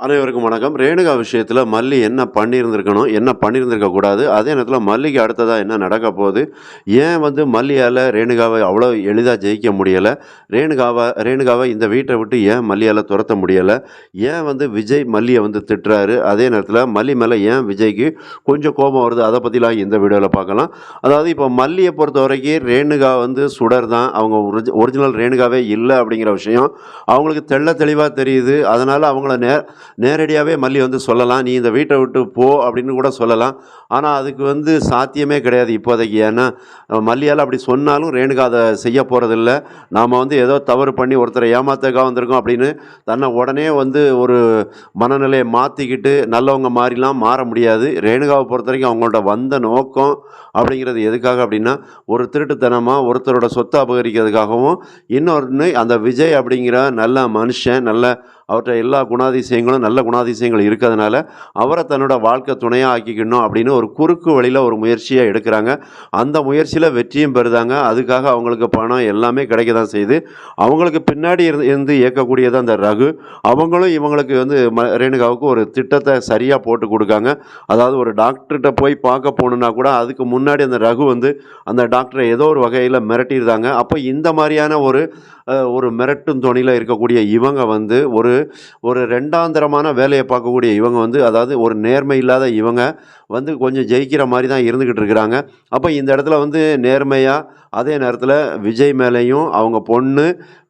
அனைவருக்கும் வணக்கம். ரேணுகா விஷயத்தில் மல்லி என்ன பண்ணியிருந்திருக்கணும் என்ன பண்ணியிருந்திருக்கக்கூடாது அதே நேரத்தில் மல்லிக்கு அடுத்ததாக என்ன நடக்க போகுது ஏன் வந்து மல்லியால் ரேணுகாவை அவ்வளோ எளிதாக ஜெயிக்க முடியலை ரேணுகாவை ரேணுகாவை இந்த வீட்டை விட்டு ஏன் மல்லியால் துரத்த முடியலை ஏன் வந்து விஜய் மல்லியை வந்து திட்டுறாரு அதே நேரத்தில் மல்லி மேலே ஏன் விஜய்க்கு கொஞ்சம் கோபம் வருது அதை பற்றிலாம் இந்த வீடியோவில் பார்க்கலாம். அதாவது இப்போ மல்லியை பொறுத்த வரைக்கும் ரேணுகா வந்து சுடர் தான் அவங்க ஒரிஜி ஒரிஜினல் ரேணுகாவே இல்லை அப்படிங்கிற விஷயம் அவங்களுக்கு தெள்ள தெளிவாக தெரியுது அதனால் அவங்கள நே நேரடியாகவே மல்லி வந்து சொல்லலாம் நீ இந்த வீட்டை விட்டு போ அப்படின்னு கூட சொல்லலாம். ஆனால் அதுக்கு வந்து சாத்தியமே கிடையாது இப்போதைக்கு. ஏன்னா மல்லியால் அப்படி சொன்னாலும் ரேணுகா அதை செய்ய போகிறதில்ல நாம் வந்து ஏதோ தவறு பண்ணி ஒருத்தரை ஏமாத்தக்கா வந்திருக்கோம் அப்படின்னு தன்னை உடனே வந்து ஒரு மனநிலையை மாற்றிக்கிட்டு நல்லவங்க மாறிலாம் மாற முடியாது. ரேணுகாவை பொறுத்த வரைக்கும் அவங்களோட வந்த நோக்கம் அப்படிங்கிறது எதுக்காக அப்படின்னா ஒரு திருட்டுத்தனமாக ஒருத்தரோட சொத்தை அபகரிக்கிறதுக்காகவும் இன்னொன்று அந்த விஜய் அப்படிங்கிற நல்ல மனுஷன் நல்ல அவர்கிட்ட எல்லா குணாதிசயங்களும் நல்ல குணாதிசயங்கள் இருக்கிறதுனால அவரை தன்னோட வாழ்க்கை துணையாக ஆக்கிக்கணும் அப்படின்னு ஒரு குறுக்கு வழியில் ஒரு முயற்சியை எடுக்கிறாங்க. அந்த முயற்சியில் வெற்றியும் பெறுதாங்க. அதுக்காக அவங்களுக்கு பணம் எல்லாமே கிடைக்க தான் செய்யுது. அவங்களுக்கு பின்னாடி இருந்து இருந்து இயக்கக்கூடியது அந்த ரகு. அவங்களும் இவங்களுக்கு வந்து ம ரேணுகாவுக்கு ஒரு திட்டத்தை சரியாக போட்டு கொடுக்காங்க. அதாவது ஒரு டாக்டர்கிட்ட போய் பார்க்க போகணுன்னா கூட அதுக்கு முன்னாடி அந்த ரகு வந்து அந்த டாக்டரை ஏதோ ஒரு வகையில் மிரட்டியிருந்தாங்க. அப்போ இந்த மாதிரியான ஒரு ஒரு மிரட்டும் தொனியில் இருக்கக்கூடிய இவங்க வந்து ஒரு ஒரு ரெண்டாந்தரமான வேலையை பார்க்கக்கூடிய இவங்க வந்து அதாவது ஒரு நேர்மை இல்லாத இவங்க வந்து கொஞ்சம் ஜெயிக்கிற மாதிரி தான் இருந்துக்கிட்டு இருக்கிறாங்க. அப்போ இந்த இடத்துல வந்து நேர்மையாக அதே நேரத்தில் விஜய் மேலேயும் அவங்க பொண்ணு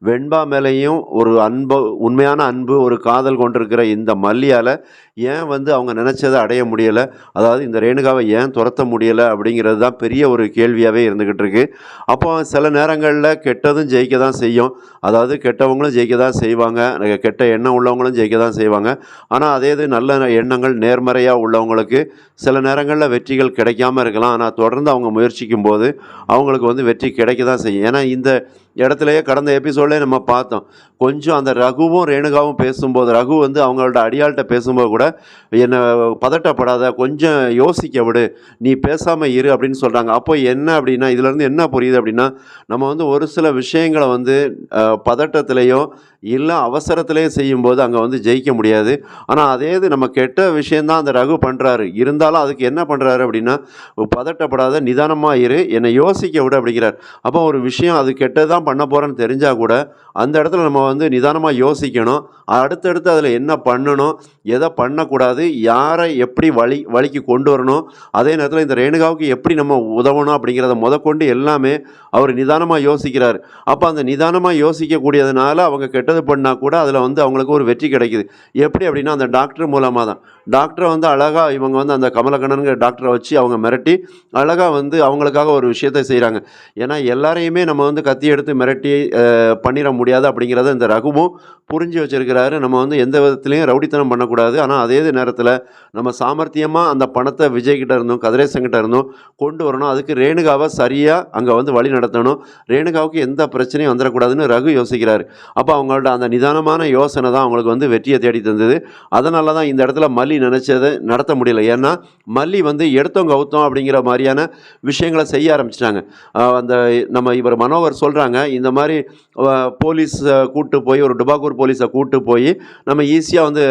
வெண்பா மேலேயும் ஒரு அன்பு உண்மையான அன்பு ஒரு காதல் கொண்டிருக்கிற இந்த மல்லியால் ஏன் வந்து அவங்க நினச்சதை அடைய முடியலை? அதாவது இந்த ரேணுகாவை ஏன் துரத்த முடியலை? அப்படிங்கிறது தான் பெரிய ஒரு கேள்வியாகவே இருந்துக்கிட்டு இருக்குது அப்போ சில நேரங்களில் கெட்டதும் ஜெயிக்க தான் செய்யும். அதாவது கெட்டவங்களும் ஜெயிக்க தான் செய்வாங்க. கெட்ட எண்ணம் உள்ளவங்களும் ஜெயிக்க தான் செய்வாங்க. ஆனால் அதே இது நல்ல எண்ணங்கள் நேர்மறையாக உள்ளவங்களுக்கு சில நேரங்களில் வெற்றிகள் கிடைக்காம இருக்கலாம். ஆனால் தொடர்ந்து அவங்க முயற்சிக்கும் போது அவங்களுக்கு வந்து வெற்றி கிடைக்க தான் செய்யும். ஏன்னா இந்த இடத்துலையே கடந்த எபிசோட்லேயே நம்ம பார்த்தோம். கொஞ்சம் அந்த ரகுவும் ரேணுகாவும் பேசும்போது ரகு வந்து அவங்களோட அடியாள்கிட்ட பேசும்போது கூட என்னை பதட்டப்படாத கொஞ்சம் யோசிக்க விடு. நீ பேசாமல் இரு அப்படின்னு சொல்கிறாங்க அப்போ என்ன அப்படின்னா இதுலேருந்து என்ன புரியுது அப்படின்னா நம்ம வந்து ஒரு சில விஷயங்களை வந்து அஹ், இல்லை அவசரத்திலேயே செய்யும்போது அங்கே வந்து ஜெயிக்க முடியாது. ஆனால் அதே இது நம்ம கெட்ட விஷயந்தான் அந்த ரகு பண்ணுறாரு இருந்தாலும் அதுக்கு என்ன பண்ணுறாரு அப்படின்னா பதட்டப்படாத நிதானமாக இரு என்னை யோசிக்க விட அப்படிங்கிறார். அப்போ ஒரு விஷயம் அது கெட்டதான் பண்ண போகிறேன்னு தெரிஞ்சால் கூட அந்த இடத்துல நம்ம வந்து நிதானமாக யோசிக்கணும். அடுத்தடுத்து அதில் என்ன பண்ணணும் எதை பண்ணக்கூடாது யாரை எப்படி வழி வழிக்கு கொண்டு வரணும் அதே நேரத்தில் இந்த ரேணுகாவுக்கு எப்படி நம்ம உதவணும் அப்படிங்கிறத முதற்கொண்டு எல்லாமே அவர் நிதானமாக யோசிக்கிறார். அப்போ அந்த நிதானமாக யோசிக்கக்கூடியதுனால அவங்க கெட்ட கெட்டது பண்ணால் கூட அதில் வந்து அவங்களுக்கு ஒரு வெற்றி கிடைக்குது. எப்படி அப்படின்னா அந்த டாக்டர் மூலமாக தான் டாக்டரை வந்து அழகாக இவங்க வந்து அந்த கமலக்கண்ணனுங்கிற டாக்டரை வச்சு அவங்க மிரட்டி அழகாக வந்து அவங்களுக்காக ஒரு விஷயத்தை செய்கிறாங்க ஏன்னா எல்லாரையுமே நம்ம வந்து கத்தி எடுத்து மிரட்டி பண்ணிட முடியாது அப்படிங்கிறத இந்த ரகுவும் புரிஞ்சு வச்சுருக்கிறாரு. நம்ம வந்து எந்த விதத்துலையும் ரவுடித்தனம் பண்ணக்கூடாது. ஆனால் அதே நேரத்தில் நம்ம சாமர்த்தியமாக அந்த பணத்தை விஜய்கிட்ட இருந்தும் கதிரேசங்கிட்ட இருந்தும் கொண்டு வரணும். அதுக்கு ரேணுகாவை சரியாக அங்கே வந்து வழி நடத்தணும். ரேணுகாவுக்கு எந்த பிரச்சனையும் வந்துடக்கூடாதுன்னு ரகு யோசிக்கிறாரு. அப்போ அவங்களோட அந்த நிதானமான யோசனை தான் அவங்களுக்கு வந்து வெற்றியை தேடி தந்தது. அதனால தான் இந்த இடத்துல மல்லி நினச்சதை நடத்த முடியல. ஏன்னா மல்லி வந்து எடுத்தவங்க அவுத்தோம் அப்படிங்கிற மாதிரியான விஷயங்களை செய்ய ஆரம்பிச்சிட்டாங்க. அந்த நம்ம இவர் மனோவர் சொல்கிறாங்க இந்த மாதிரி போலீஸை கூட்டு போய் ஒரு டுபாக்கூர் போலீஸை கூட்டு போய் நம்ம ஈஸியாக வந்து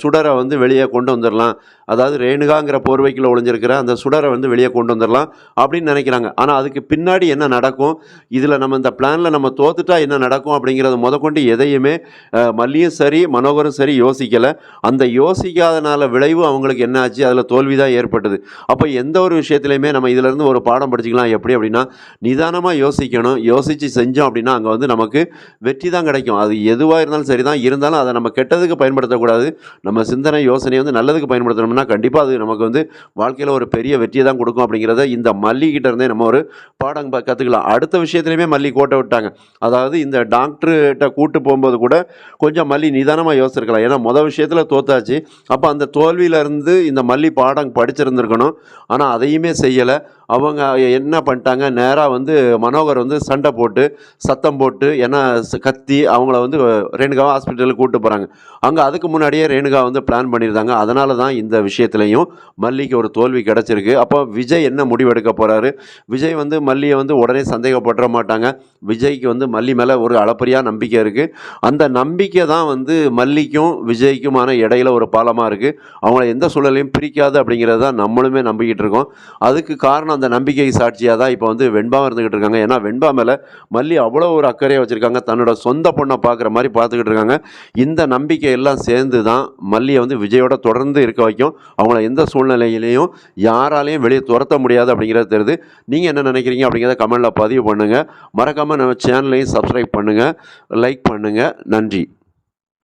சுடரை வந்து வெளியே கொண்டு வந்துடலாம் அதாவது ரேணுகாங்கிற போர்வைக்குள்ள ஒளிஞ்சிருக்கிற அந்த சுடரை வந்து வெளியே கொண்டு வந்துடலாம் அப்படின்னு நினைக்கிறாங்க. ஆனால் அதுக்கு பின்னாடி என்ன நடக்கும்? இதில் நம்ம இந்த பிளானில் நம்ம தோத்துட்டா என்ன நடக்கும் அப்படிங்கிறத முதற்கொண்டு எதையுமே மல்லியும் சரி மனோகரும் சரி யோசிக்கலை. அந்த யோசிக்காதனால விளைவு அவங்களுக்கு என்ன ஆச்சு அதில் தோல்வி தான் ஏற்பட்டது. அப்போ எந்த ஒரு விஷயத்துலையுமே நம்ம இதிலேருந்து ஒரு பாடம் படிச்சுக்கலாம். எப்படி அப்படின்னா நிதானமாக யோசிக்கணும். யோசித்து செஞ்சோம் அப்படின்னா அங்கே வந்து நமக்கு வெற்றி தான் கிடைக்கும். அது எதுவாக இருந்தாலும் சரி தான் இருந்தாலும் அதை நம்ம கெட்டதுக்கு பயன்படுத்தக்கூடாது. நம்ம சிந்தனை யோசனையை வந்து நல்லதுக்கு பயன்படுத்தணும்னா கண்டிப்பாக அது நமக்கு வந்து வாழ்க்கையில் ஒரு பெரிய வெற்றியை தான் கொடுக்கும் அப்படிங்கிறத இந்த மல்லிகிட்ட இருந்தே நம்ம ஒரு பாடம் ப- கற்றுக்கலாம் அடுத்த விஷயத்துலையுமே மல்லி கோட்டை விட்டாங்க. அதாவது இந்த டாக்டர்கிட்ட கூட்டு போகும்போது கூட கொஞ்சம் மல்லி நிதானமாக யோசிச்சிருக்கலாம். ஏன்னா மொதல் விஷயத்தில் தோத்தாச்சு. அப்போ அந்த தோல்வியிலேருந்து இந்த மல்லி பாடம் படிச்சிருந்துருக்கணும். ஆனால் அதையுமே செய்யலை. அவங்க என்ன பண்ணிட்டாங்க? நேராக வந்து மனோகர் வந்து சண்டை போட்டு சத்தம் போட்டு ஏன்னா கத்தி அவங்கள வந்து ரேணுகாவை ஹாஸ்பிட்டலுக்கு கூப்பிட்டு போகிறாங்க அங்கே அதுக்கு முன்னாடியே ரேணுகா வந்து பிளான் பண்ணியிருந்தாங்க. அதனால தான் இந்த விஷயத்துலையும் மல்லிக்கு ஒரு தோல்வி கிடச்சிருக்கு. அப்போ விஜய் என்ன முடிவெடுக்க போகிறாரு விஜய் வந்து மல்லியை வந்து உடனே சந்தேகப்பட மாட்டாங்க. விஜய்க்கு வந்து மல்லி மேலே ஒரு அளப்பரியாக நம்பிக்கை இருக்குது அந்த நம்பிக்கை தான் வந்து மல்லிக்கும் விஜய்க்குமான இடையில ஒரு பாலமாக இருக்குது அவங்கள எந்த சூழலையும் பிரிக்காது அப்படிங்கிறது தான் நம்மளுமே நம்பிக்கிட்டு இருக்கோம். அதுக்கு காரணம் அந்த நம்பிக்கை சாட்சியாக தான் இப்போ வந்து வெண்பாவும் இருந்துக்கிட்டு இருக்காங்க. ஏன்னா வெண்பா மேலே மல்லி அவ்வளோ ஒரு அக்கறையாக வச்சுருக்காங்க. தன்னோட சொந்த பொண்ணை பார்க்குற மாதிரி பார்த்துக்கிட்டு இருக்காங்க. இந்த நம்பிக்கை எல்லாம் சேர்ந்து தான் மல்லியை வந்து விஜயோட தொடர்ந்து இருக்க வைக்கும். அவங்கள எந்த சூழ்நிலையிலையும் யாராலையும் வெளியே துரத்த முடியாது அப்படிங்கிறது தெரியுது. நீங்கள் என்ன நினைக்கிறீங்க அப்படிங்கிறத கமெண்டில் பதிவு பண்ணுங்கள் மறக்காமல் நம்ம சேனலையும் சப்ஸ்கிரைப் பண்ணுங்கள் லைக் பண்ணுங்கள் நன்றி.